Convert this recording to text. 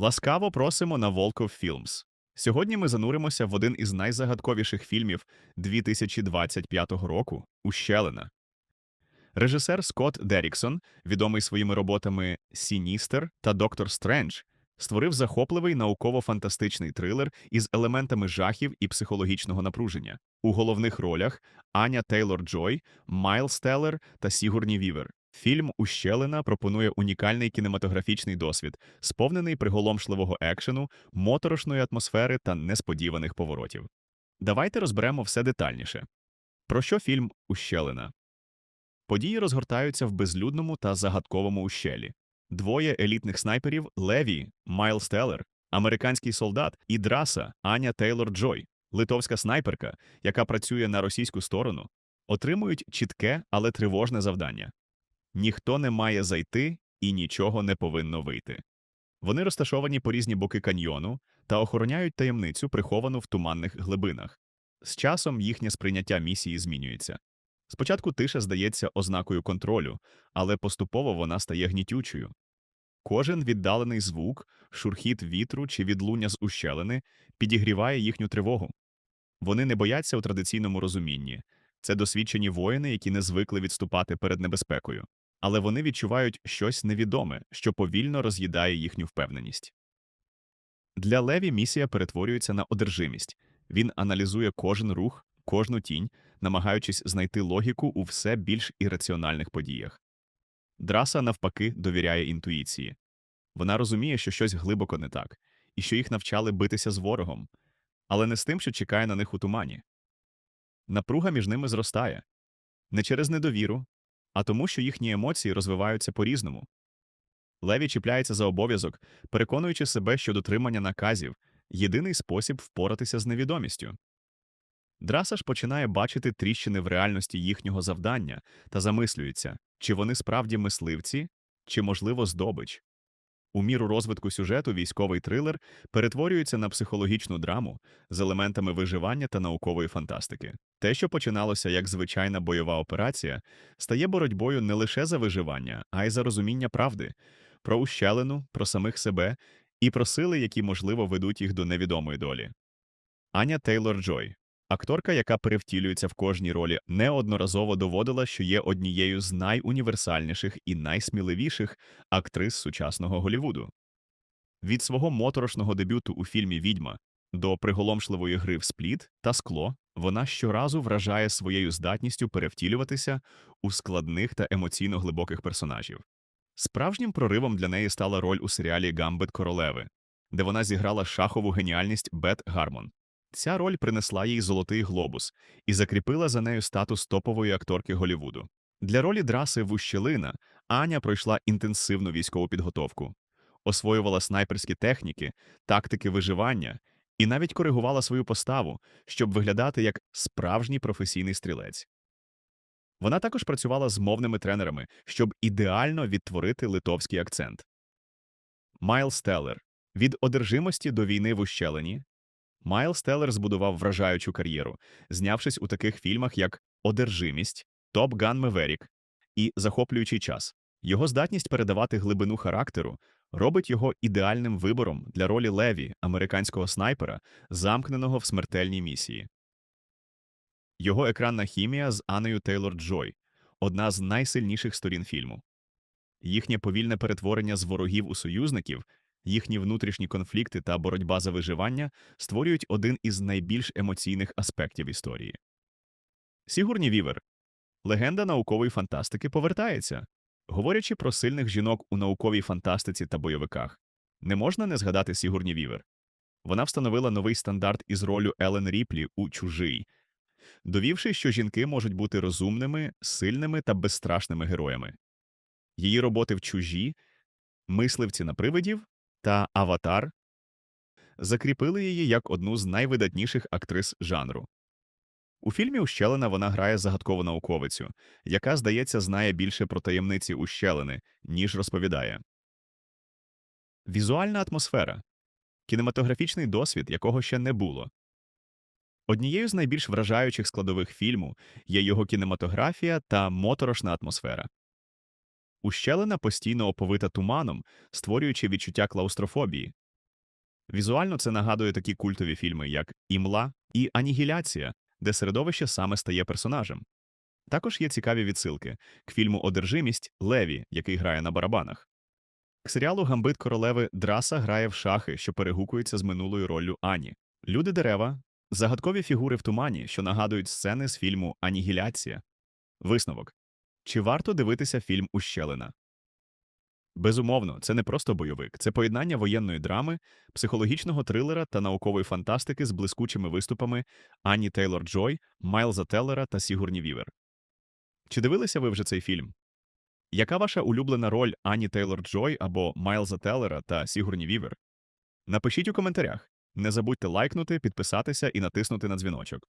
Ласкаво просимо на Volkov Films. Сьогодні ми зануримося в один із найзагадковіших фільмів 2025 року Ущелина. Режисер Скотт Деріксон, відомий своїми роботами Сіністер та Доктор Стрендж, створив захопливий науково-фантастичний трилер із елементами жахів і психологічного напруження. У головних ролях Аня Тейлор Джой, Майлз Теллер та Сігурні Вівер. Фільм Ущелина пропонує унікальний кінематографічний досвід, сповнений приголомшливого екшену, моторошної атмосфери та несподіваних поворотів. Давайте розберемо все детальніше. Про що фільм Ущелина? Події розгортаються в безлюдному та загадковому ущелі. Двоє елітних снайперів Леві, Майлз Теллер, американський солдат і Драса Аня Тейлор Джой, литовська снайперка, яка працює на російську сторону, отримують чітке, але тривожне завдання. Ніхто не має зайти і нічого не повинно вийти. Вони розташовані по різні боки каньйону та охороняють таємницю, приховану в туманних глибинах. З часом їхнє сприйняття місії змінюється. Спочатку тиша здається ознакою контролю, але поступово вона стає гнітючою. Кожен віддалений звук, шурхіт вітру чи відлуння з ущелини підігріває їхню тривогу. Вони не бояться у традиційному розумінні це досвідчені воїни, які не звикли відступати перед небезпекою, але вони відчувають щось невідоме, що повільно роз'їдає їхню впевненість. Для Леві місія перетворюється на одержимість він аналізує кожен рух, кожну тінь, намагаючись знайти логіку у все більш ірраціональних подіях. Драса, навпаки, довіряє інтуїції. Вона розуміє, що щось глибоко не так, і що їх навчали битися з ворогом, але не з тим, що чекає на них у тумані. Напруга між ними зростає не через недовіру, а тому, що їхні емоції розвиваються по різному. Леві чіпляється за обов'язок, переконуючи себе, що дотримання наказів єдиний спосіб впоратися з невідомістю. Драса ж починає бачити тріщини в реальності їхнього завдання та замислюється, чи вони справді мисливці, чи, можливо, здобич. У міру розвитку сюжету військовий трилер перетворюється на психологічну драму з елементами виживання та наукової фантастики. Те, що починалося як звичайна бойова операція, стає боротьбою не лише за виживання, а й за розуміння правди, про ущелину, про самих себе і про сили, які, можливо, ведуть їх до невідомої долі. Аня Тейлор Джой Акторка, яка перевтілюється в кожній ролі, неодноразово доводила, що є однією з найуніверсальніших і найсміливіших актрис сучасного Голівуду. Від свого моторошного дебюту у фільмі Відьма до приголомшливої гри в спліт та скло вона щоразу вражає своєю здатністю перевтілюватися у складних та емоційно глибоких персонажів. Справжнім проривом для неї стала роль у серіалі Гамбет Королеви, де вона зіграла шахову геніальність Бет Гармон. Ця роль принесла їй золотий глобус і закріпила за нею статус топової акторки Голівуду. Для ролі драси Вущелина Аня пройшла інтенсивну військову підготовку, освоювала снайперські техніки, тактики виживання і навіть коригувала свою поставу, щоб виглядати як справжній професійний стрілець. Вона також працювала з мовними тренерами, щоб ідеально відтворити литовський акцент. Майл Теллер від одержимості до війни в ущелині Майл Теллер збудував вражаючу кар'єру, знявшись у таких фільмах, як Одержимість, Топ Ган Меверік і Захоплюючий час. Його здатність передавати глибину характеру робить його ідеальним вибором для ролі Леві, американського снайпера, замкненого в смертельній місії. Його екранна хімія з Анею Тейлор Джой одна з найсильніших сторін фільму. Їхнє повільне перетворення з ворогів у союзників Їхні внутрішні конфлікти та боротьба за виживання створюють один із найбільш емоційних аспектів історії. Сігурні Вівер легенда наукової фантастики повертається, говорячи про сильних жінок у науковій фантастиці та бойовиках. Не можна не згадати Сігурні Вівер. Вона встановила новий стандарт із ролю Елен Ріплі у чужий, довівши, що жінки можуть бути розумними, сильними та безстрашними героями. Її роботи в чужі, мисливці на привидів та Аватар закріпили її як одну з найвидатніших актрис жанру. У фільмі Ущелина вона грає загадкову науковицю, яка, здається, знає більше про таємниці ущелини, ніж розповідає. Візуальна атмосфера кінематографічний досвід, якого ще не було. Однією з найбільш вражаючих складових фільму є його кінематографія та моторошна атмосфера. Ущелина постійно оповита туманом, створюючи відчуття клаустрофобії. Візуально це нагадує такі культові фільми, як Імла і Анігіляція, де середовище саме стає персонажем. Також є цікаві відсилки к фільму Одержимість Леві, який грає на барабанах. К серіалу Гамбит королеви Драса грає в шахи, що перегукується з минулою роллю Ані. Люди дерева загадкові фігури в тумані, що нагадують сцени з фільму Анігіляція. Висновок. Чи варто дивитися фільм Ущелина? Безумовно, це не просто бойовик, це поєднання воєнної драми, психологічного трилера та наукової фантастики з блискучими виступами Ані Тейлор Джой, Майлза Теллера та Сігурні Вівер. Чи дивилися ви вже цей фільм? Яка ваша улюблена роль Ані Тейлор Джой або Майлза Теллера та Сігурні Вівер? Напишіть у коментарях. Не забудьте лайкнути, підписатися і натиснути на дзвіночок.